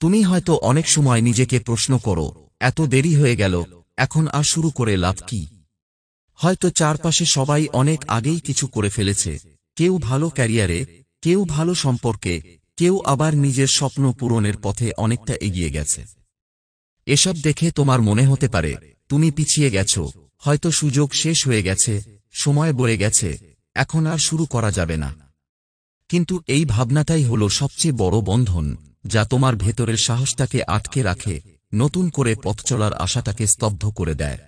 তুমি হয়তো অনেক সময় নিজেকে প্রশ্ন করো, এত দেরি হয়ে গেল, এখন আর শুরু করে লাভ কি? হয়তো চারপাশে সবাই অনেক আগেই কিছু করে ফেলেছে, কেউ ভালো ক্যারিয়ারে, কেউ ভালো সম্পর্কে, কেউ আবার নিজের স্বপ্ন পূরণের পথে অনেকটা এগিয়ে গেছে। এসব দেখে তোমার মনে হতে পারে, তুমি পিছিয়ে গেছ, হয়তো সুযোগ শেষ হয়ে গেছে, সময় বয়ে গেছে, এখন আর শুরু করা যাবে না। কিন্তু এই ভাবনাটাই হল সবচেয়ে বড় বন্ধন। যা তোমার ভেতরের সাহসটাকে আটকে রাখে, নতুন করে পথ চলার আশাটাকে স্তব্ধ করে দেয়।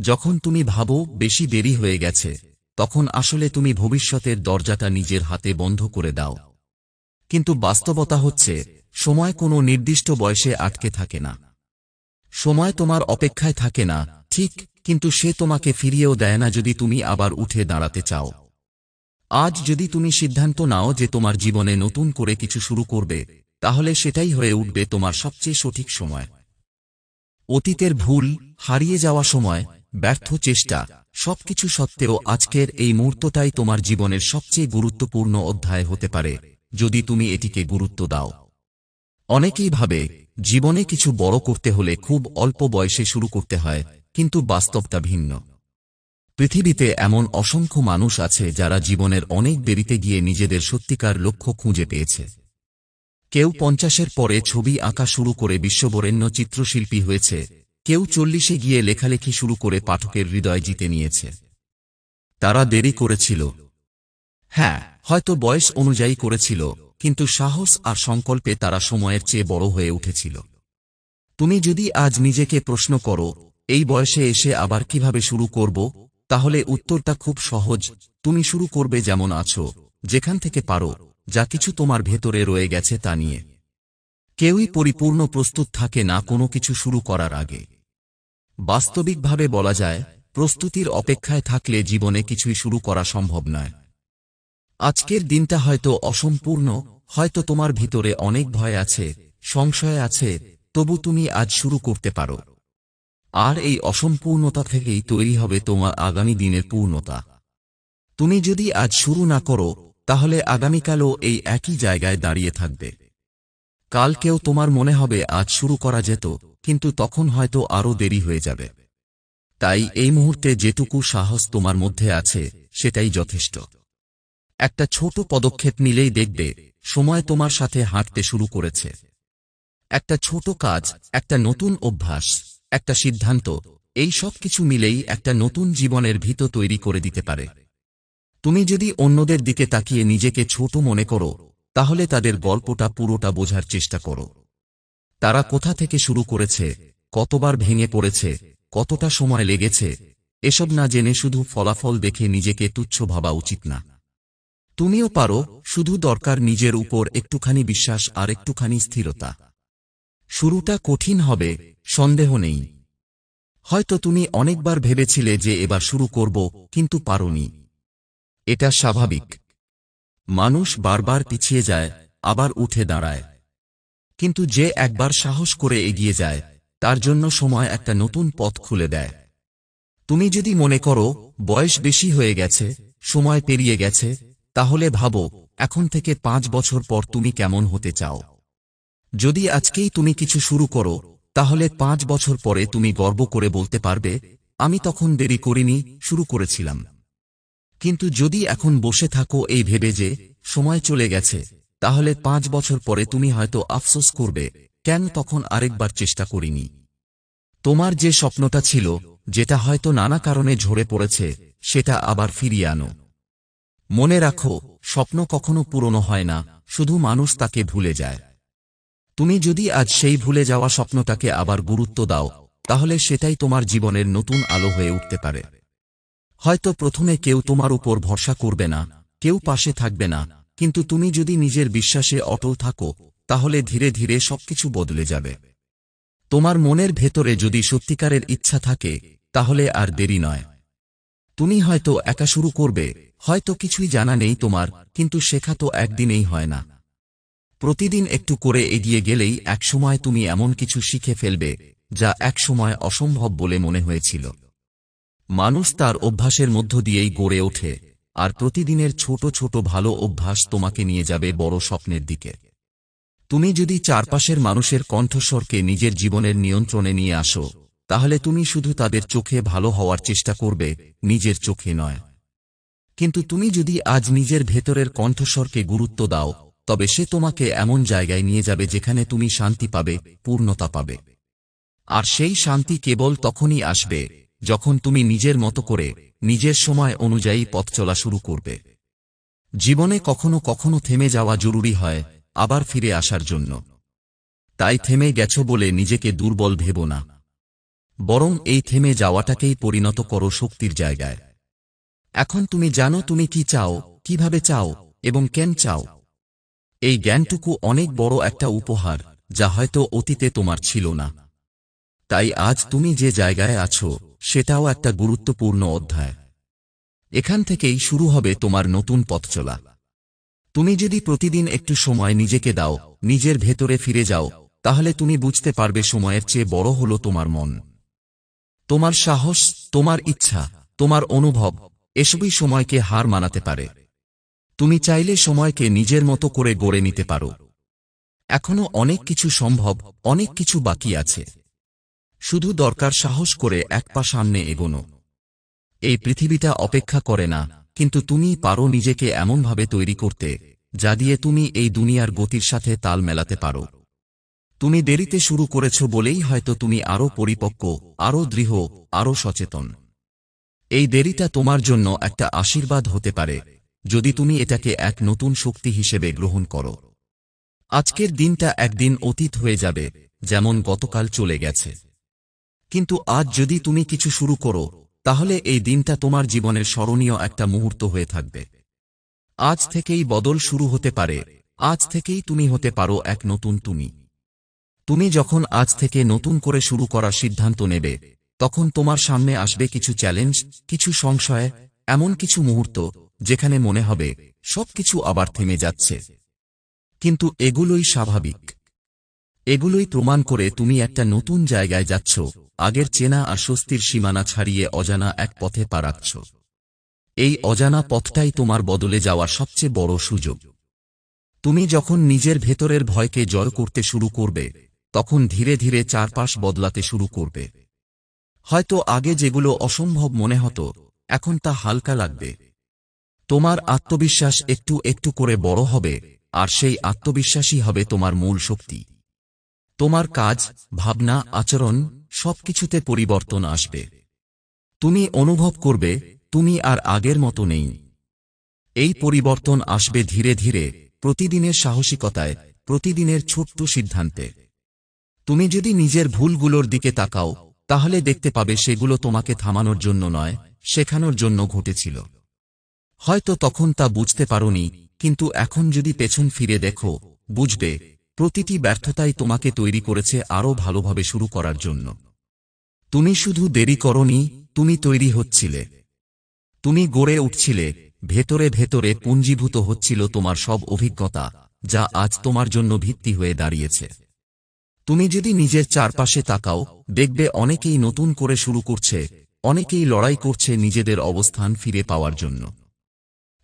যখন তুমি ভাবো বেশি দেরি হয়ে গেছে, তখন আসলে তুমি ভবিষ্যতের দরজাটা নিজের হাতে বন্ধ করে দাও। কিন্তু বাস্তবতা হচ্ছে, সময় কোনো নির্দিষ্ট বয়সে আটকে থাকে না। সময় তোমার অপেক্ষায় থাকে না, ঠিক, কিন্তু সে তোমাকে ফিরিয়েও দেয় না যদি তুমি আবার উঠে দাঁড়াতে চাও। আজ যদি তুমি সিদ্ধান্ত নাও যে তোমার জীবনে নতুন করে কিছু শুরু করবে তাহলে সেটাই হয়ে উঠবে তোমার সবচেয়ে সঠিক সময়। অতীতের ভুল, হারিয়ে যাওয়া সময়, ব্যর্থ চেষ্টা, সবকিছু সত্ত্বেও আজকের এই মুহূর্তটাই তোমার জীবনের সবচেয়ে গুরুত্বপূর্ণ অধ্যায় হতে পারে, যদি তুমি এটিকে গুরুত্ব দাও। অনেকেই ভাবে, জীবনে কিছু বড় করতে হলে খুব অল্প বয়সে শুরু করতে হয়, কিন্তু বাস্তবতা ভিন্ন। পৃথিবীতে এমন অসংখ্য মানুষ আছে যারা জীবনের অনেক দেরিতে গিয়ে নিজেদের সত্যিকার লক্ষ্য খুঁজে পেয়েছে। কেউ পঞ্চাশের পরে ছবি আঁকা শুরু করে বিশ্ববরেণ্য চিত্রশিল্পী হয়েছে। কেউ চল্লিশে গিয়ে লেখালেখি শুরু করে পাঠকের হৃদয় জিতে নিয়েছে। তারা দেরি করেছিল। হ্যাঁ হয়তো বয়স অনুযায়ী করেছিল, কিন্তু সাহস আর সংকল্পে তারা সময়ের চেয়ে বড় হয়ে উঠেছিল। তুমি যদি আজ নিজেকে প্রশ্ন করো, এই বয়সে এসে আবার কীভাবে শুরু করব, তাহলে উত্তরটা খুব সহজ, তুমি শুরু করবে যেমন আছো, যেখান থেকে পারো। যা কিছু তোমার ভেতরে রয়ে গেছে তা নিয়ে। কেউই পরিপূর্ণ প্রস্তুত থাকে না কোনো কিছু শুরু করার আগে। বাস্তবিকভাবে বলা যায়, প্রস্তুতির অপেক্ষায় থাকলে জীবনে কিছুই শুরু করা সম্ভব নয়। আজকের দিনটা হয়তো অসম্পূর্ণ, হয়তো তোমার ভিতরে অনেক ভয় আছে, সংশয় আছে, তবু তুমি আজ শুরু করতে পারো। আর এই অসম্পূর্ণতা থেকেই তৈরি হবে তোমার আগামী দিনের পূর্ণতা। তুমি যদি আজ শুরু না করো তাহলে আগামীকালও এই একই জায়গায় দাঁড়িয়ে থাকবে। কাল কেউ তোমার মনে হবে, আজ শুরু করা যেত, কিন্তু তখন হয়তো আরও দেরি হয়ে যাবে। তাই এই মুহূর্তে যেটুকু সাহস তোমার মধ্যে আছে, সেটাই যথেষ্ট। একটা ছোট পদক্ষেপ নিলেই দেখবে, সময় তোমার সাথে হাঁটতে শুরু করেছে। একটা ছোট কাজ, একটা নতুন অভ্যাস, একটা সিদ্ধান্ত, এই সব কিছু মিলেই একটা নতুন জীবনের ভিত তৈরি করে দিতে পারে। তুমি যদি অন্যদের দিকে তাকিয়ে নিজেকে ছোট মনে করো, তাহলে তাদের গল্পটা পুরোটা বোঝার চেষ্টা করো। তারা কোথা থেকে শুরু করেছে, কতবার ভেঙে পড়েছে, কতটা সময় লেগেছে, এসব না জেনে শুধু ফলাফল দেখে নিজেকে তুচ্ছ ভাবা উচিত না। তুমিও পারো, শুধু দরকার নিজের উপর একটুখানি বিশ্বাস আর একটুখানি স্থিরতা। শুরুটা কঠিন হবে, সন্দেহ নেই। হয়তো তুমি অনেকবার ভেবেছিলে যে এবার শুরু করব, কিন্তু পারোনি। এটা স্বাভাবিক। মানুষ বারবার পিছিয়ে যায়, আবার উঠে দাঁড়ায়। কিন্তু যে একবার সাহস করে এগিয়ে যায়, তার জন্য সময় একটা নতুন পথ খুলে দেয়। তুমি যদি মনে করো, বয়স বেশি হয়ে গেছে, সময় পেরিয়ে গেছে, তাহলে ভাবো, এখন থেকে পাঁচ বছর পর তুমি কেমন হতে চাও। যদি আজকেই তুমি কিছু শুরু করো, তাহলে পাঁচ বছর পরে তুমি গর্ব করে বলতে পারবে, আমি তখন দেরি করিনি, শুরু করেছিলাম। কিন্তু যদি এখন বসে থাকো এই ভেবে যে, সময় চলে গেছে, তাহলে পাঁচ বছর পরে তুমি হয়তো আফসোস করবে, কেন তখন আরেকবার চেষ্টা করিনি? তোমার যে স্বপ্নটা ছিল, যেটা হয়তো নানা কারণে ঝরে পড়েছে, সেটা আবার ফিরিয়ে আনো। মনে রাখো, স্বপ্ন কখনো পুরনো হয় না, শুধু মানুষ তাকে ভুলে যায়। তুমি যদি আজ সেই ভুলে যাওয়া স্বপ্নটাকে আবার গুরুত্ব দাও, তাহলে সেটাই তোমার জীবনের নতুন আলো হয়ে উঠতে পারে। হয়তো প্রথমে কেউ তোমার উপর ভরসা করবে না, কেউ পাশে থাকবে না, কিন্তু তুমি যদি নিজের বিশ্বাসে অটল থাকো, তাহলে ধীরে ধীরে সবকিছু বদলে যাবে। তোমার মনের ভেতরে যদি সত্যিকারের ইচ্ছা থাকে, তাহলে আর দেরি নয়। তুমি হয়তো একা শুরু করবে, হয়তো কিছুই জানা নেই তোমার, কিন্তু শেখা তো একদিনেই হয় না। প্রতিদিন একটু করে এগিয়ে গেলেই একসময় তুমি এমন কিছু শিখে ফেলবে, যা একসময় অসম্ভব বলে মনে হয়েছিল। মানুষ তার অভ্যাসের মধ্য দিয়েই গড়ে ওঠে, আর প্রতিদিনের ছোট ছোট ভালো অভ্যাস তোমাকে নিয়ে যাবে বড় স্বপ্নের দিকে। তুমি যদি চারপাশের মানুষের কণ্ঠস্বরকে নিজের জীবনের নিয়ন্ত্রণে নিয়ে আসো, তাহলে তুমি শুধু তাদের চোখে ভালো হওয়ার চেষ্টা করবে, নিজের চোখে নয়। কিন্তু তুমি যদি আজ নিজের ভেতরের কণ্ঠস্বরকে গুরুত্ব দাও, তবে সে তোমাকে এমন জায়গায় নিয়ে যাবে যেখানে তুমি শান্তি পাবে, পূর্ণতা পাবে। আর সেই শান্তি কেবল তখনই আসবে যখন তুমি নিজের মতো করে নিজের সময় অনুযায়ী পথ চলা শুরু করবে। জীবনে কখনো কখনো থেমে যাওয়া জরুরি হয়, আবার ফিরে আসার জন্য। তাই থেমে গেছ বলে নিজেকে দুর্বল ভেব না। বরং এই থেমে যাওয়াটাকেই পরিণত করো শক্তির জায়গায়। এখন তুমি জানো তুমি কি চাও, কীভাবে চাও, এবং কেন চাও। এই জ্ঞানটুকু অনেক বড় একটা উপহার, যা হয়তো অতীতে তোমার ছিল না। তাই আজ তুমি যে জায়গায় আছো সেটাও একটা গুরুত্বপূর্ণ অধ্যায়। এখান থেকেই শুরু হবে তোমার নতুন পথ চলা। তুমি যদি প্রতিদিন একটু সময় নিজেকে দাও, নিজের ভেতরে ফিরে যাও, তাহলে তুমি বুঝতে পারবে সময়ের চেয়ে বড় হলো তোমার মন। তোমার সাহস, তোমার ইচ্ছা, তোমার অনুভব, এসবই সময়কে হার মানাতে পারে। তুমি চাইলে সময়কে নিজের মতো করে গড়ে নিতে পারো। এখনও অনেক কিছু সম্ভব, অনেক কিছু বাকি আছে। শুধু দরকার সাহস করে এক পা সামনে এগোনো। এই পৃথিবীটা অপেক্ষা করে না, কিন্তু তুমি পারো নিজেকে এমনভাবে তৈরি করতে, যা দিয়ে তুমি এই দুনিয়ার গতির সাথে তাল মেলাতে পারো। তুমি দেরিতে শুরু করেছ বলেই হয়তো তুমি আরও পরিপক্ক আরও দৃঢ় আরও সচেতন। এই দেরিটা তোমার জন্য একটা আশীর্বাদ হতে পারে, যদি তুমি এটাকে এক নতুন শক্তি হিসেবে গ্রহণ করো। আজকের দিনটা একদিন অতীত হয়ে যাবে, যেমন গতকাল চলে গেছে। কিন্তু আজ যদি তুমি কিছু শুরু করো, তাহলে এই দিনটা তোমার জীবনের স্মরণীয় একটা মুহূর্ত হয়ে থাকবে। আজ থেকেই বদল শুরু হতে পারে, আজ থেকেই তুমি হতে পারো এক নতুন তুমি। তুমি যখন আজ থেকে নতুন করে শুরু করার সিদ্ধান্ত নেবে, তখন তোমার সামনে আসবে কিছু চ্যালেঞ্জ, কিছু সংশয়, এমন কিছু মুহূর্ত, যেখানে মনে হবে, সবকিছু আবার থেমে যাচ্ছে। কিন্তু এগুলোই স্বাভাবিক। এগুলোই প্রমাণ করে তুমি একটা নতুন জায়গায় যাচ্ছ। আগের চেনা আর স্বস্তির সীমানা ছাড়িয়ে অজানা এক পথে পা রাখছ। এই অজানা পথটাই তোমার বদলে যাওয়ার সবচেয়ে বড় সুযোগ। তুমি যখন নিজের ভেতরের ভয়কে জয় করতে শুরু করবে, তখন ধীরে ধীরে চারপাশ বদলাতে শুরু করবে। হয়তো আগে যেগুলো অসম্ভব মনে হতো, এখন তা হালকা লাগবে। তোমার আত্মবিশ্বাস একটু একটু করে বড় হবে, আর সেই আত্মবিশ্বাসই হবে তোমার মূল শক্তি। তোমার কাজ, ভাবনা, আচরণ সবকিছুতে পরিবর্তন আসবে। তুমি অনুভব করবে, তুমি আর আগের মতো নেই। এই পরিবর্তন আসবে ধীরে ধীরে, প্রতিদিনের সাহসিকতায়, প্রতিদিনের ছোট্ট সিদ্ধান্তে। তুমি যদি নিজের ভুলগুলোর দিকে তাকাও, তাহলে দেখতে পাবে সেগুলো তোমাকে থামানোর জন্য নয়, শেখানোর জন্য ঘটেছিল। হয়তো তখন তা বুঝতে পারোনি, কিন্তু এখন যদি পেছন ফিরে দেখো, বুঝবে প্রতিটি ব্যর্থতাই তোমাকে তৈরি করেছে আরও ভালোভাবে শুরু করার জন্য। তুমি শুধু দেরি করনি, তুমি তৈরি হচ্ছিলে। তুমি গড়ে উঠছিলে, ভেতরে ভেতরে পুঞ্জীভূত হচ্ছিল তোমার সব অভিজ্ঞতা, যা আজ তোমার জন্য ভিত্তি হয়ে দাঁড়িয়েছে। তুমি যদি নিজের চারপাশে তাকাও, দেখবে অনেকেই নতুন করে শুরু করছে, অনেকেই লড়াই করছে নিজেদের অবস্থান ফিরে পাওয়ার জন্য।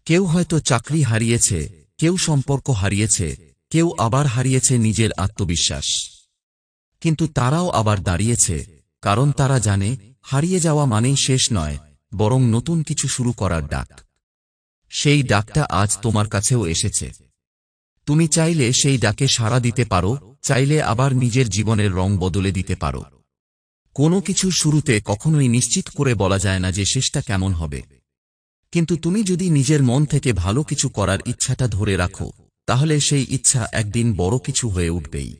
কেউ হয়তো চাকরি হারিয়েছে, কেউ সম্পর্ক হারিয়েছে কেউ আবার হারিয়েছে নিজের আত্মবিশ্বাস। কিন্তু তারাও আবার দাঁড়িয়েছে, কারণ তারা জানে, হারিয়ে যাওয়া মানেই শেষ নয়, বরং নতুন কিছু শুরু করার ডাক। সেই ডাকটা আজ তোমার কাছেও এসেছে। তুমি চাইলে সেই ডাকে সাড়া দিতে পারো, চাইলে আবার নিজের জীবনের রং বদলে দিতে পারো। কোনো কিছু শুরুতে কখনোই নিশ্চিত করে বলা যায় না যে শেষটা কেমন হবে। কিন্তু তুমি যদি নিজের মন থেকে ভালো কিছু করার ইচ্ছাটা ধরে রাখো তাহলে সেই ইচ্ছা একদিন বড় কিছু হয়ে উঠবেই।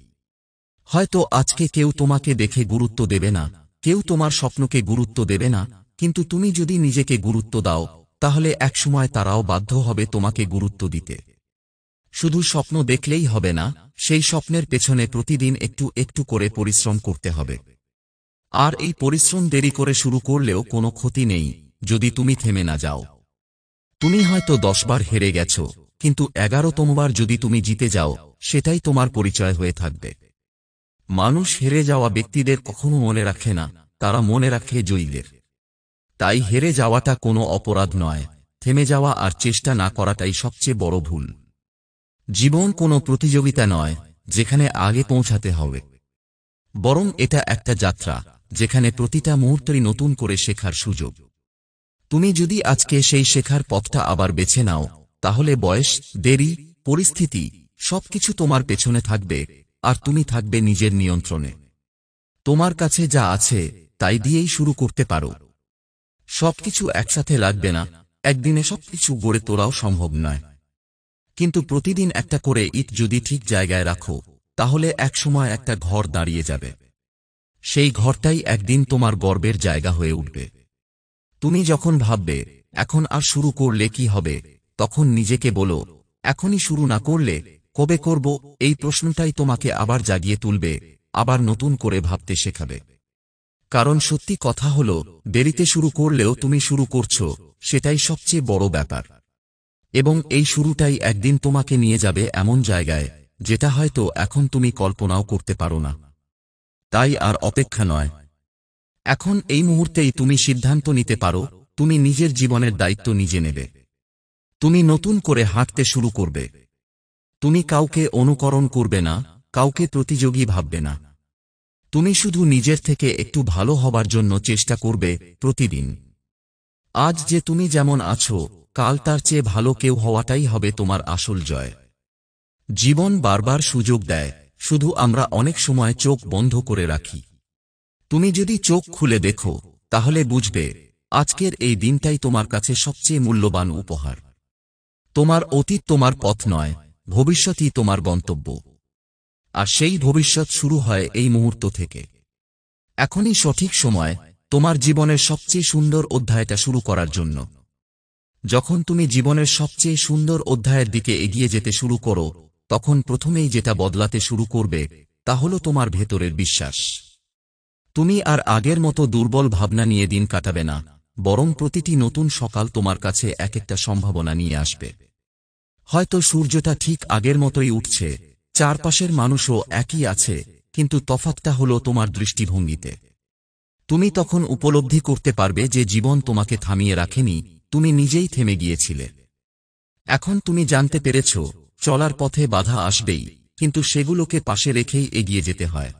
হয়তো আজকে কেউ তোমাকে দেখে গুরুত্ব দেবে না, কেউ তোমার স্বপ্নকে গুরুত্ব দেবে না, কিন্তু তুমি যদি নিজেকে গুরুত্ব দাও, তাহলে একসময় তারাও বাধ্য হবে তোমাকে গুরুত্ব দিতে। শুধু স্বপ্ন দেখলেই হবে না, সেই স্বপ্নের পেছনে প্রতিদিন একটু একটু করে পরিশ্রম করতে হবে। আর এই পরিশ্রম দেরি করে শুরু করলেও কোনো ক্ষতি নেই, যদি তুমি থেমে না যাও। তুমি হয়তো দশবার হেরে গেছ কিন্তু এগারোতমবার যদি তুমি জিতে যাও, সেটাই তোমার পরিচয় হয়ে থাকবে। মানুষ হেরে যাওয়া ব্যক্তিদের কখনো মনে রাখে না, তারা মনে রাখে জয়ীদের। তাই হেরে যাওয়াটা কোনো অপরাধ নয়, থেমে যাওয়া আর চেষ্টা না করাটাই সবচেয়ে বড় ভুল। জীবন কোনো প্রতিযোগিতা নয়, যেখানে আগে পৌঁছাতে হবে। বরং এটা একটা যাত্রা, যেখানে প্রতিটা মুহূর্তই নতুন করে শেখার সুযোগ। তুমি যদি আজকে সেই শেখার পথটা আবার বেছে নাও তাহলে বয়স, দেরি, পরিস্থিতি, সবকিছু তোমার পেছনে থাকবে, আর তুমি থাকবে নিজের নিয়ন্ত্রণে। তোমার কাছে যা আছে, তাই দিয়েই শুরু করতে পারো। সবকিছু একসাথে লাগবে না, একদিনে সবকিছু গড়ে তোলাও সম্ভব নয়। কিন্তু প্রতিদিন একটা করে ইট যদি ঠিক জায়গায় রাখো, তাহলে একসময় একটা ঘর দাঁড়িয়ে যাবে। সেই ঘরটাই একদিন তোমার গর্বের জায়গা হয়ে উঠবে। তুমি যখন ভাববে, এখন আর শুরু করলে কি হবে তখন নিজেকে বলো, এখনই শুরু না করলে কবে করব? এই প্রশ্নটাই তোমাকে আবার জাগিয়ে তুলবে, আবার নতুন করে ভাবতে শেখাবে। কারণ সত্যি কথা হল, দেরিতে শুরু করলেও তুমি শুরু করছ, সেটাই সবচেয়ে বড় ব্যাপার। এবং এই শুরুটাই একদিন তোমাকে নিয়ে যাবে এমন জায়গায়, যেটা হয়তো এখন তুমি কল্পনাও করতে পারো না। তাই আর অপেক্ষা নয়। এখন এই মুহূর্তেই তুমি সিদ্ধান্ত নিতে পারো, তুমি নিজের জীবনের দায়িত্ব নিজে নেবে। তুমি নতুন করে হাঁটতে শুরু করবে। তুমি কাউকে অনুকরণ করবে না, কাউকে প্রতিযোগী ভাববে না। তুমি শুধু নিজের থেকে একটু ভালো হবার জন্য চেষ্টা করবে প্রতিদিন। আজ যে তুমি যেমন আছো, কাল তার চেয়ে ভালো কেউ হওয়াটাই হবে তোমার আসল জয়। জীবন বারবার সুযোগ দেয়, শুধু আমরা অনেক সময় চোখ বন্ধ করে রাখি। তুমি যদি চোখ খুলে দেখো, তাহলে বুঝবে, আজকের এই দিনটাই তোমার কাছে সবচেয়ে মূল্যবান উপহার। তোমার অতীত তোমার পথ নয় ভবিষ্যতই তোমার গন্তব্য। আর সেই ভবিষ্যৎ শুরু হয় এই মুহূর্ত থেকে। এখনই সঠিক সময় তোমার জীবনের সবচেয়ে সুন্দর অধ্যায়টা শুরু করার জন্য। যখন তুমি জীবনের সবচেয়ে সুন্দর অধ্যায়ের দিকে এগিয়ে যেতে শুরু করো, তখন প্রথমেই যেটা বদলাতে শুরু করবে, তা হল তোমার ভেতরের বিশ্বাস। তুমি আর আগের মতো দুর্বল ভাবনা নিয়ে দিন কাটাবে না। বরং প্রতিটি নতুন সকাল তোমার কাছে এক একটা সম্ভাবনা নিয়ে আসবে। হয়তো সূর্যটা ঠিক আগের মতোই উঠছে, চারপাশের মানুষও একই আছে, কিন্তু তফাতটা হল তোমার দৃষ্টিভঙ্গিতে। তুমি তখন উপলব্ধি করতে পারবে যে জীবন তোমাকে থামিয়ে রাখেনি, তুমি নিজেই থেমে গিয়েছিলে। এখন তুমি জানতে পেরেছ, চলার পথে বাধা আসবেই, কিন্তু সেগুলোকে পাশে রেখেই এগিয়ে যেতে হয়।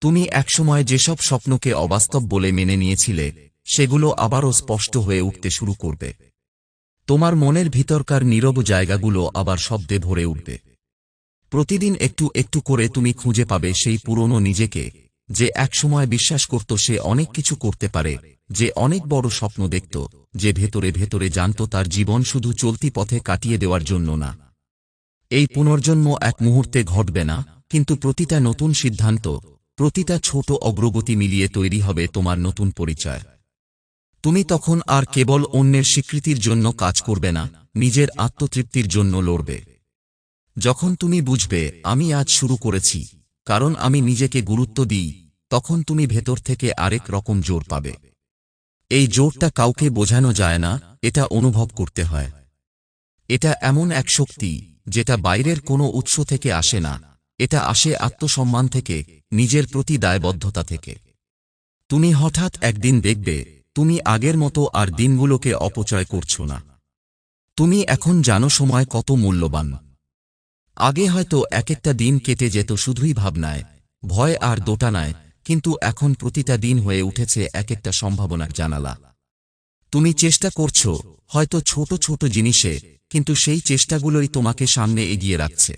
তুমি একসময় যেসব স্বপ্নকে অবাস্তব বলে মেনে নিয়েছিলে সেগুলো আবারও স্পষ্ট হয়ে উঠতে শুরু করবে। তোমার মনের ভিতরকার নীরব জায়গাগুলো আবার শব্দে ভরে উঠবে। প্রতিদিন একটু একটু করে তুমি খুঁজে পাবে সেই পুরনো নিজেকে, যে একসময় বিশ্বাস করত সে অনেক কিছু করতে পারে, যে অনেক বড় স্বপ্ন দেখত, যে ভেতরে ভেতরে জানত তার জীবন শুধু চলতি পথে কাটিয়ে দেওয়ার জন্য না। এই পুনর্জন্ম এক মুহূর্তে ঘটবে না, কিন্তু প্রতিটা নতুন সিদ্ধান্ত, প্রতিটা ছোট অগ্রগতি মিলিয়ে তৈরি হবে তোমার নতুন পরিচয়। তুমি তখন আর কেবল অন্যের স্বীকৃতির জন্য কাজ করবে না, নিজের আত্মতৃপ্তির জন্য লড়বে। যখন তুমি বুঝবে, আমি আজ শুরু করেছি, কারণ আমি নিজেকে গুরুত্ব দিই, তখন তুমি ভেতর থেকে আরেক রকম জোর পাবে। এই জোরটা কাউকে বোঝানো যায় না, এটা অনুভব করতে হয়। এটা এমন এক শক্তি, যেটা বাইরের কোনো উৎস থেকে আসে না, এটা আসে আত্মসম্মান থেকে, নিজের প্রতি দায়বদ্ধতা থেকে। তুমি হঠাৎ একদিন দেখবে তুমি আগের মতো আর দিনগুলোকে অপচয় করছ না। তুমি এখন জানো সময় কত মূল্যবান। আগে হয়তো এক একটা দিন কেটে যেত শুধুই ভাবনায়, ভয় আর দোটানায়, কিন্তু এখন প্রতিটা দিন হয়ে উঠেছে এক একটা সম্ভাবনার জানালা। তুমি চেষ্টা করছ, হয়তো ছোট ছোট জিনিসে, কিন্তু সেই চেষ্টাগুলোই তোমাকে সামনে এগিয়ে রাখছে।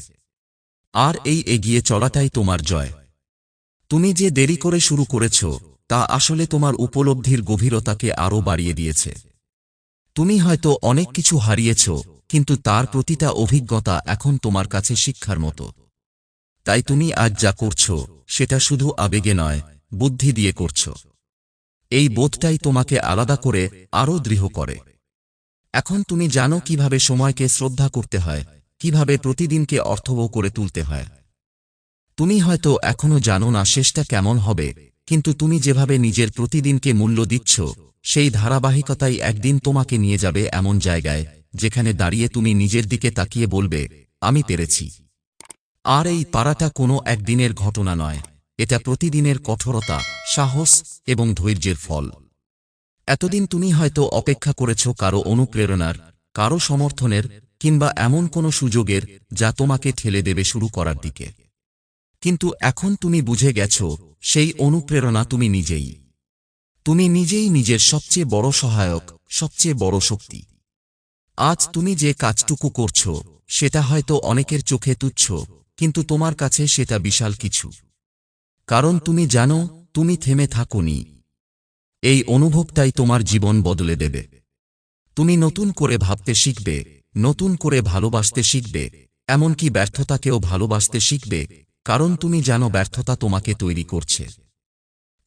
আর এই এগিয়ে চলাটাই তোমার জয়। তুমি যে দেরি করে শুরু করেছ তা আসলে তোমার উপলব্ধির গভীরতাকে আরও বাড়িয়ে দিয়েছে। তুমি হয়তো অনেক কিছু হারিয়েছ, কিন্তু তার প্রতিটা অভিজ্ঞতা এখন তোমার কাছে শিক্ষার মতো। তাই তুমি আজ যা করছ, সেটা শুধু আবেগে নয়, বুদ্ধি দিয়ে করছ। এই বোধটাই তোমাকে আলাদা করে আরও দৃঢ় করে। এখন তুমি জানো কীভাবে সময়কে শ্রদ্ধা করতে হয়, কীভাবে প্রতিদিনকে অর্থবহ করে তুলতে হয়। তুমি হয়তো এখনও জানো না শেষটা কেমন হবে কিন্তু তুমি যেভাবে নিজের প্রতিদিনকে মূল্য দিচ্ছ, সেই ধারাবাহিকতাই একদিন তোমাকে নিয়ে যাবে এমন জায়গায়, যেখানে দাঁড়িয়ে তুমি নিজের দিকে তাকিয়ে বলবে, আমি পেরেছি। আর এই পাড়াটা কোনো একদিনের ঘটনা নয়, এটা প্রতিদিনের কঠোরতা, সাহস এবং ধৈর্যের ফল। এতদিন তুমি হয়তো অপেক্ষা করেছ কারও অনুপ্রেরণার, কারও সমর্থনের, কিংবা এমন কোনো সুযোগের, যা তোমাকে ঠেলে দেবে শুরু করার দিকে। কিন্তু এখন তুমি বুঝে গেছ, সেই অনুপ্রেরণা তুমি নিজেই। তুমি নিজেই নিজের সবচেয়ে বড় সহায়ক, সবচেয়ে বড় শক্তি। আজ তুমি যে কাজটুকু করছ, সেটা হয়তো অনেকের চোখে তুচ্ছ, কিন্তু তোমার কাছে সেটা বিশাল কিছু। কারণ তুমি জানো, তুমি থেমে থাকোনি। এই অনুভবটাই তোমার জীবন বদলে দেবে। তুমি নতুন করে ভাবতে শিখবে, নতুন করে ভালোবাসতে শিখবে, এমনকি ব্যর্থতাকেও ভালোবাসতে শিখবে কারণ তুমি জানো ব্যর্থতা তোমাকে তৈরি করছে।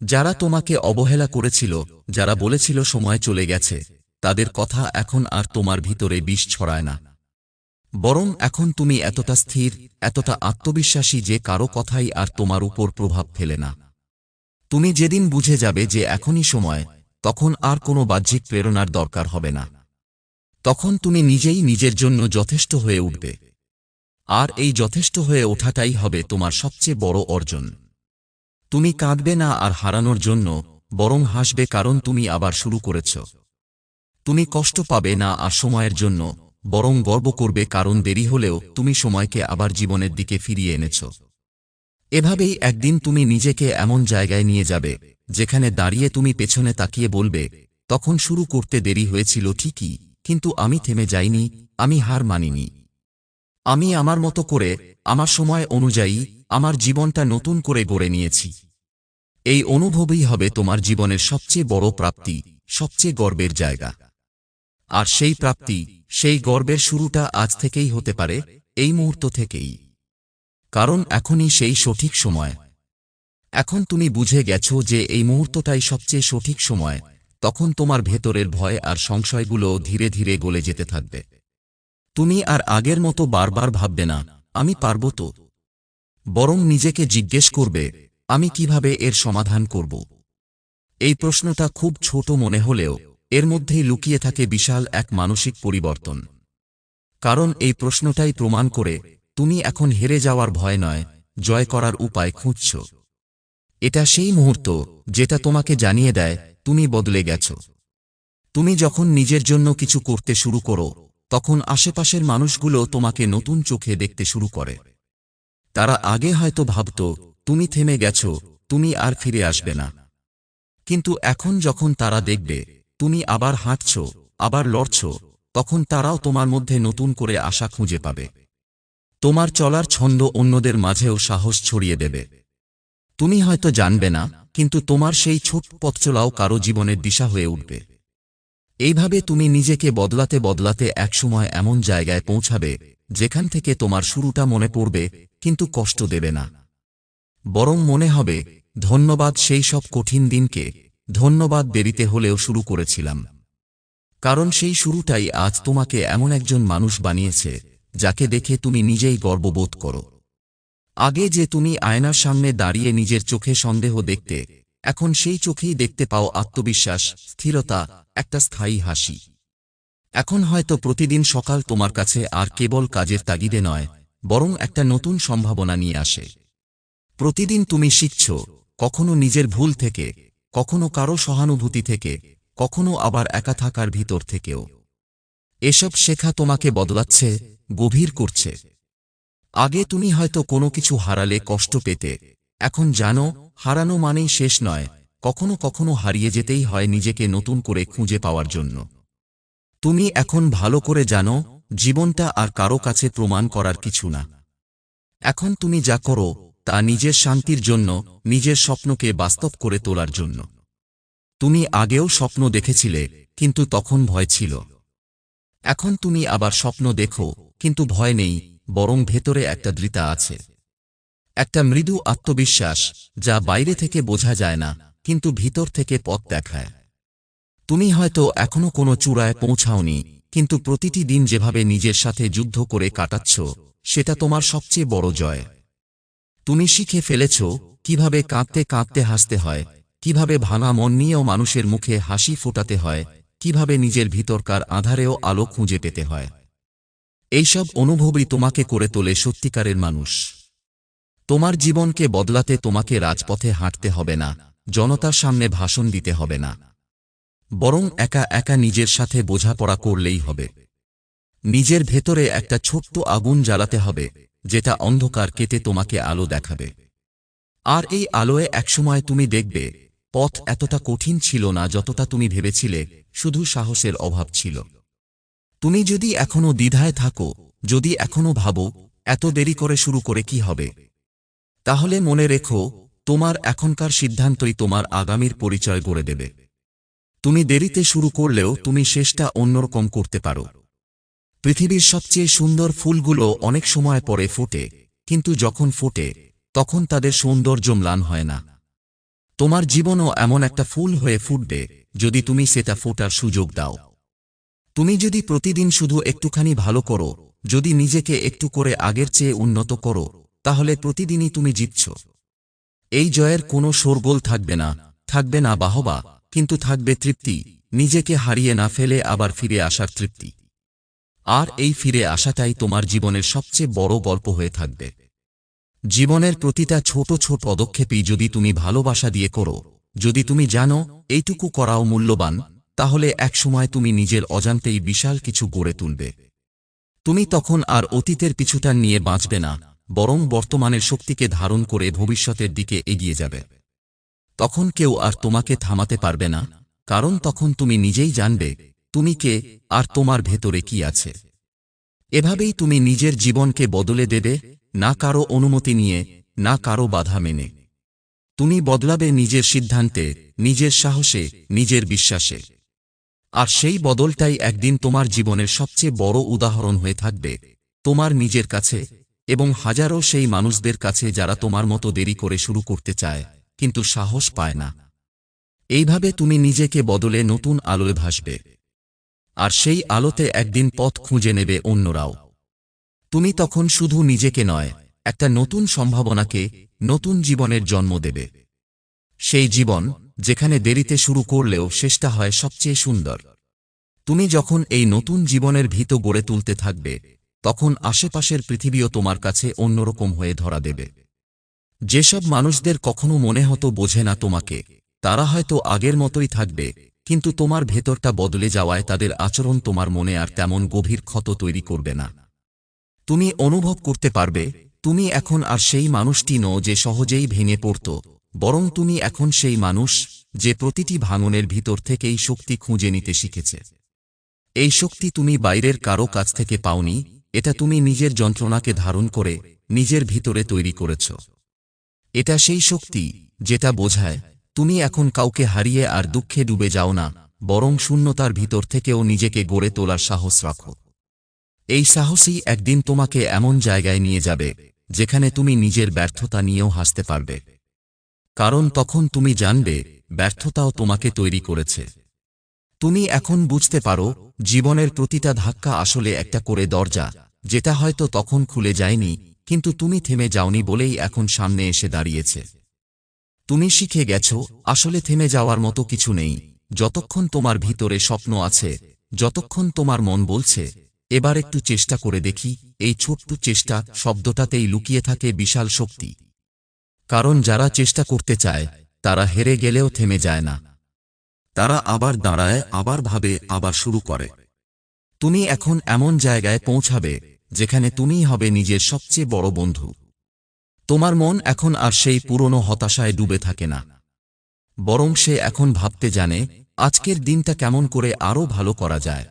যারা তোমাকে অবহেলা করেছিল, যারা বলেছিল সময় চলে গেছে, তাদের কথা এখন আর তোমার ভিতরে বিষ ছড়ায় না। বরং এখন তুমি এতটা স্থির, এতটা আত্মবিশ্বাসী যে কারও কথাই আর তোমার উপর প্রভাব ফেলে না। তুমি যেদিন বুঝে যাবে যে এখনই সময়, তখন আর কোনো বাহ্যিক প্রেরণার দরকার হবে না। তখন তুমি নিজেই নিজের জন্য যথেষ্ট হয়ে উঠবে। আর এই যথেষ্ট হয়ে ওঠাটাই হবে তোমার সবচেয়ে বড় অর্জন। তুমি কাঁদবে না আর হারানোর জন্য, বরং হাসবে কারণ তুমি আবার শুরু করেছ। তুমি কষ্ট পাবে না আর সময়ের জন্য, বরং গর্ব করবে কারণ দেরি হলেও তুমি সময়কে আবার জীবনের দিকে ফিরিয়ে এনেছ। এভাবেই একদিন তুমি নিজেকে এমন জায়গায় নিয়ে যাবে, যেখানে দাঁড়িয়ে তুমি পেছনে তাকিয়ে বলবে, তখন শুরু করতে দেরি হয়েছিল ঠিকই, কিন্তু আমি থেমে যাইনি, আমি হার মানিনি। আমি আমার মতো করে, আমার সময় অনুযায়ী, আমার জীবনটা নতুন করে গড়ে নিয়েছি। এই অনুভবই হবে তোমার জীবনের সবচেয়ে বড় প্রাপ্তি, সবচেয়ে গর্বের জায়গা। আর সেই প্রাপ্তি, সেই গর্বের শুরুটা আজ থেকেই হতে পারে, এই মুহূর্ত থেকেই। কারণ এখনই সেই সঠিক সময়। এখন তুমি বুঝে গেছ যে এই মুহূর্তটাই সবচেয়ে সঠিক সময়, তখন তোমার ভেতরের ভয় আর সংশয়গুলো ধীরে ধীরে গলে যেতে থাকবে। তুমি আর আগের মতো বারবার ভাববে না, আমি পারব তো। বরং নিজেকে জিজ্ঞেস করবে, আমি কীভাবে এর সমাধান করব? এই প্রশ্নটা খুব ছোট মনে হলেও, এর মধ্যেই লুকিয়ে থাকে বিশাল এক মানসিক পরিবর্তন। কারণ এই প্রশ্নটাই প্রমাণ করে, তুমি এখন হেরে যাওয়ার ভয় নয়, জয় করার উপায় খুঁজছ। এটা সেই মুহূর্ত, যেটা তোমাকে জানিয়ে দেয়, তুমি বদলে গেছ। তুমি যখন নিজের জন্য কিছু করতে শুরু করো তখন আশেপাশের মানুষগুলো তোমাকে নতুন চোখে দেখতে শুরু করে। তারা আগে হয়তো ভাবত, তুমি থেমে গেছ, তুমি আর ফিরে আসবে না। কিন্তু এখন যখন তারা দেখবে, তুমি আবার হাঁটছ, আবার লড়ছ, তখন তারাও তোমার মধ্যে নতুন করে আশা খুঁজে পাবে। তোমার চলার ছন্দ অন্যদের মাঝেও সাহস ছড়িয়ে দেবে। তুমি হয়তো জানবে না, কিন্তু তোমার সেই ছোট পথ চলাও কারও জীবনের দিশা হয়ে উঠবে। এইভাবে তুমি নিজেকে বদলাতে বদলাতে একসময় এমন জায়গায় পৌঁছাবে, যেখান থেকে তোমার শুরুটা মনে পড়বে, কিন্তু কষ্ট দেবে না। বরং মনে হবে, ধন্যবাদ সেই সব কঠিন দিনকে, ধন্যবাদ দেরিতে হলেও শুরু করেছিলাম। কারণ সেই শুরুটাই আজ তোমাকে এমন একজন মানুষ বানিয়েছে, যাকে দেখে তুমি নিজেই গর্ববোধ করো। আগে যে তুমি আয়নার সামনে দাঁড়িয়ে নিজের চোখে সন্দেহ দেখতে এখন সেই চোখেই দেখতে পাও আত্মবিশ্বাস, স্থিরতা, একটা স্থায়ী হাসি। এখন হয়তো প্রতিদিন সকাল তোমার কাছে আর কেবল কাজের তাগিদে নয়, বরং একটা নতুন সম্ভাবনা নিয়ে আসে। প্রতিদিন তুমি শিখছ, কখনো নিজের ভুল থেকে, কখনো কারও সহানুভূতি থেকে, কখনো আবার একা থাকার ভিতর থেকেও। এসব শেখা তোমাকে বদলাচ্ছে, গভীর করছে। আগে তুমি হয়তো কোনো কিছু হারালে কষ্ট পেতে, এখন জানো হারানো মানেই শেষ নয়, কখনো কখনো হারিয়ে যেতেই হয় নিজেকে নতুন করে খুঁজে পাওয়ার জন্য। তুমি এখন ভালো করে জানো, জীবনটা আর কারও কাছে প্রমাণ করার কিছু না। এখন তুমি যা করো, তা নিজের শান্তির জন্য, নিজের স্বপ্নকে বাস্তব করে তোলার জন্য। তুমি আগেও স্বপ্ন দেখেছিলে, কিন্তু তখন ভয় ছিল। এখন তুমি আবার স্বপ্ন দেখো, কিন্তু ভয় নেই, বরং ভেতরে একটা দৃতা আছে। একটা মৃদু আত্মবিশ্বাস যা বাইরে থেকে বোঝা যায় না, কিন্তু ভিতর থেকে পথ দেখায়। তুমি হয়তো এখনও কোনো চূড়ায় পৌঁছাওনি, কিন্তু প্রতিটি দিন যেভাবে নিজের সাথে যুদ্ধ করে কাটাচ্ছ, সেটা তোমার সবচেয়ে বড় জয়। তুমি শিখে ফেলেছ কীভাবে কাঁদতে কাঁদতে হাসতে হয়, কীভাবে ভাঙা মন নিয়েও মানুষের মুখে হাসি ফোটাতে হয়, কীভাবে নিজের ভিতরকার আধারেও আলো খুঁজে পেতে হয়। এইসব অনুভবই তোমাকে করে তোলে সত্যিকারের মানুষ। তোমার জীবনকে বদলাতে তোমাকে রাজপথে হাঁটতে হবে না, জনতার সামনে ভাষণ দিতে হবে না। বরং একা একা নিজের সাথে বোঝাপড়া করলেই হবে। নিজের ভেতরে একটা ছোট্ট আগুন জ্বালাতে হবে, যেটা অন্ধকার কেটে তোমাকে আলো দেখাবে। আর এই আলোয় একসময় তুমি দেখবে, পথ এতটা কঠিন ছিল না যতটা তুমি ভেবেছিলে, শুধু সাহসের অভাব ছিল। তুমি যদি এখনও দ্বিধায় থাকো, যদি এখনও ভাবো, এত দেরি করে শুরু করে কি হবে? তাহলে মনে রেখো, তোমার এখনকার সিদ্ধান্তই তোমার আগামীর পরিচয় গড়ে দেবে। তুমি দেরিতে শুরু করলেও তুমি শেষটা অন্যরকম করতে পারো। পৃথিবীর সবচেয়ে সুন্দর ফুলগুলো অনেক সময় পরে ফোটে, কিন্তু যখন ফোটে, তখন তাদের সৌন্দর্য ম্লান হয় না। তোমার জীবনও এমন একটা ফুল হয়ে ফুটবে, যদি তুমি সেটা ফোটার সুযোগ দাও। তুমি যদি প্রতিদিন শুধু একটুখানি ভালো করো, যদি নিজেকে একটু করে আগের চেয়ে উন্নত করো তাহলে প্রতিদিনই তুমি জিতছ। এই জয়ের কোনো শোরগোল থাকবে না। থাকবে না বাহবা, কিন্তু থাকবে তৃপ্তি। নিজেকে হারিয়ে না ফেলে আবার ফিরে আসার তৃপ্তি। আর এই ফিরে আসাটাই তোমার জীবনের সবচেয়ে বড় গল্প হয়ে থাকবে। জীবনের প্রতিটা ছোট ছোট পদক্ষেপই যদি তুমি ভালোবাসা দিয়ে করো, যদি তুমি জানো এইটুকু করাও মূল্যবান, তাহলে একসময় তুমি নিজের অজান্তেই বিশাল কিছু গড়ে তুলবে। তুমি তখন আর অতীতের পিছুটা নিয়ে বাঁচবে না। বরং বর্তমানের শক্তিকে ধারণ করে ভবিষ্যতের দিকে এগিয়ে যাবে। তখন কেউ আর তোমাকে থামাতে পারবে না, কারণ তখন তুমি নিজেই জানবে, তুমি কে আর তোমার ভেতরে কি আছে। এভাবেই তুমি নিজের জীবনকে বদলে দেবে, না কারও অনুমতি নিয়ে, না কারও বাধা মেনে। তুমি বদলাবে নিজের সিদ্ধান্তে, নিজের সাহসে, নিজের বিশ্বাসে। আর সেই বদলটাই একদিন তোমার জীবনের সবচেয়ে বড় উদাহরণ হয়ে থাকবে, তোমার নিজের কাছে এবং হাজারো সেই মানুষদের কাছে যারা তোমার মতো দেরি করে শুরু করতে চায়, কিন্তু সাহস পায় না। এইভাবে তুমি নিজেকে বদলে নতুন আলোয় ভাসবে। আর সেই আলোতে একদিন পথ খুঁজে নেবে অন্যরাও। তুমি তখন শুধু নিজেকে নয়, একটা নতুন সম্ভাবনাকে নতুন জীবনের জন্ম দেবে। সেই জীবন, যেখানে দেরিতে শুরু করলেও শেষটা হয় সবচেয়ে সুন্দর। তুমি যখন এই নতুন জীবনের ভীত গড়ে তুলতে থাকবে তখন আশেপাশের পৃথিবীও তোমার কাছে অন্যরকম হয়ে ধরা দেবে। যেসব মানুষদের কখনো মনে হতো বোঝে না তোমাকে, তারা হয়তো আগের মতোই থাকবে, কিন্তু তোমার ভেতরটা বদলে যাওয়ায় তাদের আচরণ তোমার মনে আর তেমন গভীর ক্ষত তৈরি করবে না। তুমি অনুভব করতে পারবে, তুমি এখন আর সেই মানুষটি নও যে সহজেই ভেঙে পড়ত, বরং তুমি এখন সেই মানুষ যে প্রতিটি ভাঙনের ভিতর থেকেই শক্তি খুঁজে নিতে শিখেছে। এই শক্তি তুমি বাইরের কারও কাছ থেকে পাওনি এটা তুমি নিজের যন্ত্রণাকে ধারণ করে নিজের ভিতরে তৈরি করেছ। এটা সেই শক্তি যেটা বোঝায়, তুমি এখন কাউকে হারিয়ে আর দুঃখে ডুবে যাও না, বরং শূন্যতার ভিতর থেকেও নিজেকে গড়ে তোলার সাহস রাখো। এই সাহসই একদিন তোমাকে এমন জায়গায় নিয়ে যাবে, যেখানে তুমি নিজের ব্যর্থতা নিয়েও হাসতে পারবে। কারণ তখন তুমি জানবে, ব্যর্থতাও তোমাকে তৈরি করেছে। তুমি এখন বুঝতে পারো, জীবনের প্রতিটা ধাক্কা আসলে একটা করে দরজা, যেটা হয়তো তখন খুলে যায়নি, কিন্তু তুমি থেমে যাওনি বলেই এখন সামনে এসে দাঁড়িয়েছে। তুমি শিখে গেছ, আসলে থেমে যাওয়ার মতো কিছু নেই, যতক্ষণ তোমার ভিতরে স্বপ্ন আছে, যতক্ষণ তোমার মন বলছে, এবার একটু চেষ্টা করে দেখি, এই ছোট্ট চেষ্টা শব্দটাতেই লুকিয়ে থাকে বিশাল শক্তি। কারণ যারা চেষ্টা করতে চায়, তারা হেরে গেলেও থেমে যায় না। তারা আবার দাঁড়ায়, আবার ভাবে, আবার শুরু করে। তুমি এখন এমন জায়গায় পৌঁছাবে, যেখানে তুমিই হবে নিজের সবচেয়ে বড় বন্ধু। তোমার মন এখন আর সেই পুরনো হতাশায় ডুবে থাকে না। বরং সে এখন ভাবতে জানে, আজকের দিনটা কেমন করে আরও ভালো করা যায়।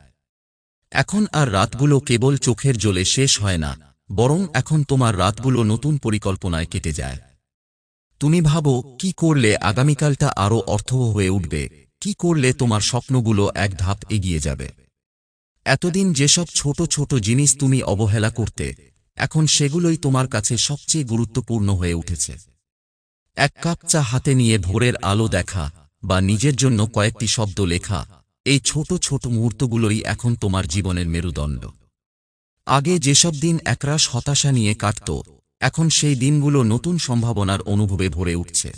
এখন আর রাতগুলো কেবল চোখের জলে শেষ হয় না, বরং এখন তোমার রাতগুলো নতুন পরিকল্পনায় কেটে যায়। তুমি ভাবো, কি করলে আগামীকালটা আরও অর্থবহ হয়ে উঠবে। কি করলে তোমার স্বপ্নগুলো এক ধাপ এগিয়ে যাবে? এতদিন যেসব ছোট ছোট জিনিস তুমি অবহেলা করতে, এখন সেগুলোই তোমার কাছে সবচেয়ে গুরুত্বপূর্ণ হয়ে উঠেছে। এক কাপ চা হাতে নিয়ে ভোরের আলো দেখা বা নিজের জন্য কয়েকটি শব্দ লেখা, এই ছোট ছোট মুহূর্তগুলোই এখন তোমার জীবনের মেরুদণ্ড। আগে যেসব দিন একরাশ হতাশা নিয়ে কাটত, এখন সেই দিনগুলো নতুন সম্ভাবনার অনুভবে ভরে উঠছে।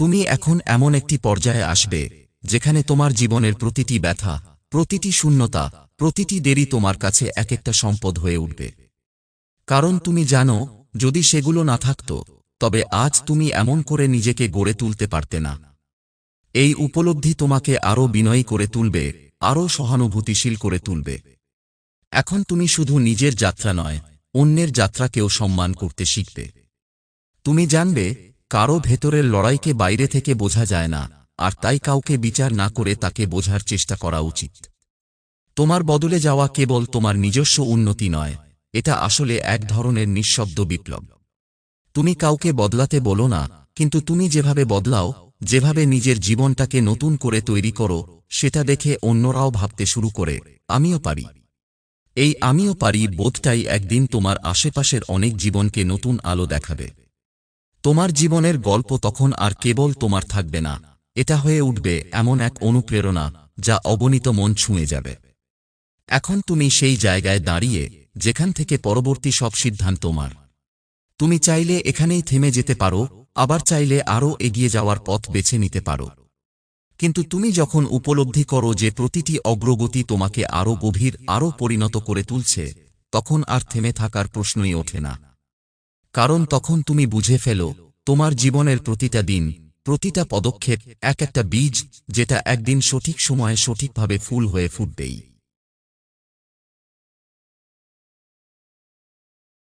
তুমি এখন এমন একটি পর্যায়ে আসবে, যেখানে তোমার জীবনের প্রতিটি ব্যথা, প্রতিটি শূন্যতা, প্রতিটি দেরি তোমার কাছে এক একটা সম্পদ হয়ে উঠবে। কারণ তুমি জানো, যদি সেগুলো না থাকত, তবে আজ তুমি এমন করে নিজেকে গড়ে তুলতে পারতে না। এই উপলব্ধি তোমাকে আরও বিনয়ী করে তুলবে, আরও সহানুভূতিশীল করে তুলবে। এখন তুমি শুধু নিজের যাত্রা নয়, অন্যের যাত্রাকেও সম্মান করতে শিখবে। তুমি জানবে কারও ভেতরের লড়াইকে বাইরে থেকে বোঝা যায় না, আর তাই কাউকে বিচার না করে তাকে বোঝার চেষ্টা করা উচিত। তোমার বদলে যাওয়া কেবল তোমার নিজস্ব উন্নতি নয়, এটা আসলে এক ধরনের নিঃশব্দ বিপ্লব। তুমি কাউকে বদলাতে বলো না, কিন্তু তুমি যেভাবে বদলাও, যেভাবে নিজের জীবনটাকে নতুন করে তৈরি করো, সেটা দেখে অন্যরাও ভাবতে শুরু করে, আমিও পারি। এই আমিও পারি বোধটাই একদিন তোমার আশেপাশের অনেক জীবনকে নতুন আলো দেখাবে। তোমার জীবনের গল্প তখন আর কেবল তোমার থাকবে না। এটা হয়ে উঠবে এমন এক অনুপ্রেরণা যা অগণিত মন ছুঁয়ে যাবে। এখন তুমি সেই জায়গায় দাঁড়িয়ে, যেখান থেকে পরবর্তী সব সিদ্ধান্ত তোমার। তুমি চাইলে এখানেই থেমে যেতে পারো, আবার চাইলে আরও এগিয়ে যাওয়ার পথ বেছে নিতে পারো। কিন্তু তুমি যখন উপলব্ধি করো যে প্রতিটি অগ্রগতি তোমাকে আরও গভীর, আরও পরিণত করে তুলছে, তখন আর থেমে থাকার প্রশ্নই ওঠে না। কারণ তখন তুমি বুঝে ফেলো, তোমার জীবনের প্রতিটা দিন, প্রতিটা পদক্ষেপ এক একটা বীজ, যেটা একদিন সঠিক সময়ে সঠিকভাবে ফুল হয়ে ফুটবেই।